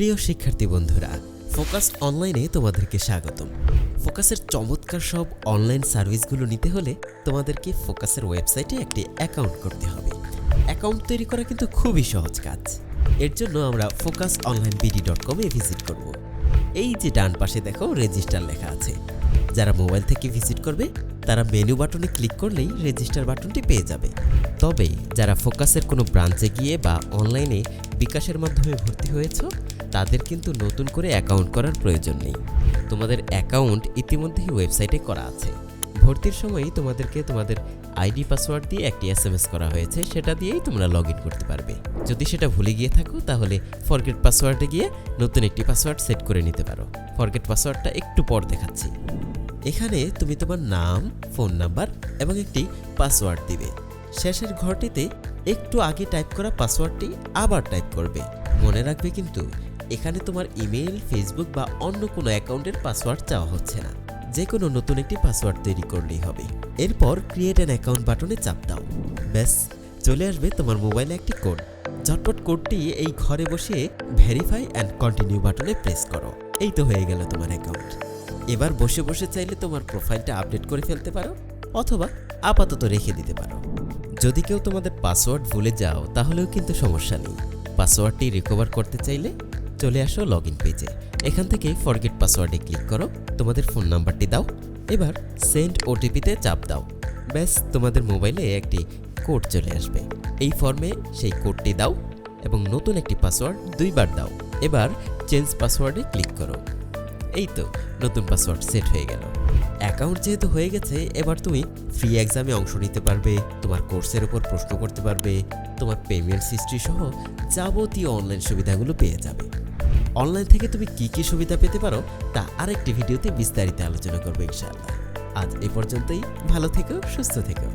প্রিয় শিক্ষার্থী বন্ধুরা, ফোকাস অনলাইনে তোমাদেরকে স্বাগতম। ফোকাসের চমৎকার সব অনলাইন সার্ভিসগুলো নিতে হলে তোমাদেরকে ফোকাসের ওয়েবসাইটে একটি অ্যাকাউন্ট করতে হবে। অ্যাকাউন্ট তৈরি করা কিন্তু খুবই সহজ কাজ। এর জন্য আমরা ফোকাস অনলাইন বিডি ডট কমে ভিজিট করব। এই যে ডান পাশে দেখো রেজিস্টার লেখা আছে। যারা মোবাইল থেকে ভিজিট করবে, তারা মেনু বাটনে ক্লিক করলেই রেজিস্টার বাটনটি পেয়ে যাবে। তবে যারা ফোকাসের কোনো ব্রাঞ্চে গিয়ে বা অনলাইনে বিকাশের মাধ্যমে ভর্তি হয়েছ তাদের কিন্তু নতুন করে অ্যাকাউন্ট করার প্রয়োজন নেই। তোমাদের অ্যাকাউন্ট ইতিমধ্যেই ওয়েবসাইটে করা আছে। ভর্তির সময়ই তোমাদেরকে তোমাদের আইডি পাসওয়ার্ড দিয়ে একটি এস এম এস করা হয়েছে, সেটা দিয়েই তোমরা লগ ইন করতে পারবে। যদি সেটা ভুলে গিয়ে থাকো, তাহলে ফরগেট পাসওয়ার্ডে গিয়ে নতুন একটি পাসওয়ার্ড সেট করে নিতে পারো। ফরগেট পাসওয়ার্ডটা একটু পর দেখাচ্ছি। এখানে তুমি তোমার নাম ফোন নাম্বার এবং একটি পাসওয়ার্ড দিবে। শেষের ঘরটিতে একটু আগে টাইপ করা পাসওয়ার্ডটি আবার টাইপ করবে। মনে রাখবে কিন্তু এখানে তোমার ইমেল ফেসবুক বা অন্য কোনো অ্যাকাউন্টের পাসওয়ার্ড চাওয়া হচ্ছে না। যে কোনো নতুন একটি পাসওয়ার্ড তৈরি করলেই হবে। এরপর ক্রিয়েট অ্যান অ্যাকাউন্ট বাটনে চাপ দাও। ব্যাস, চলে আসবে তোমার মোবাইলে একটি কোড। ঝটপট কোডটি এই ঘরে বসে ভেরিফাই অ্যান্ড কন্টিনিউ বাটনে প্রেস করো। এই তো হয়ে গেল তোমার অ্যাকাউন্ট এবার বসে বসে চাইলে তোমার প্রোফাইলটা আপডেট করে ফেলতে পারো অথবা আপাতত রেখে দিতে পারো। যদি কেউ তোমাদের পাসওয়ার্ড ভুলে যাও, তাহলেও কিন্তু সমস্যা নেই। পাসওয়ার্ডটি রিকভার করতে চাইলে চলে আসো লগ ইন পেজে। এখান থেকে ফরগেট পাসওয়ার্ডে ক্লিক করো, তোমাদের ফোন নাম্বারটি দাও। এবার সেন্ড ওটিপিতে চাপ দাও। ব্যাস, তোমাদের মোবাইলে একটি কোড চলে আসবে। এই ফর্মে সেই কোডটি দাও এবং নতুন একটি পাসওয়ার্ড দুইবার দাও। এবার চেঞ্জ পাসওয়ার্ডে ক্লিক করো। এই তো, নতুন পাসওয়ার্ড সেট হয়ে গেল। অ্যাকাউন্ট যেহেতু হয়ে গেছে, এবার তুমি ফ্রি এক্সামে অংশ নিতে পারবে, তোমার কোর্সের উপর প্রশ্ন করতে পারবে, তোমার পেমেন্ট হিস্ট্রি সহ যাবতীয় অনলাইন সুবিধাগুলো পেয়ে যাবে। অনলাইন থেকে তুমি কি কি সুবিধা পেতে পারো, তা আরেকটি ভিডিওতে বিস্তারিত আলোচনা করব ইনশাআল্লাহ। আজ এ পর্যন্তই, ভালো থেকো, সুস্থ থেকো।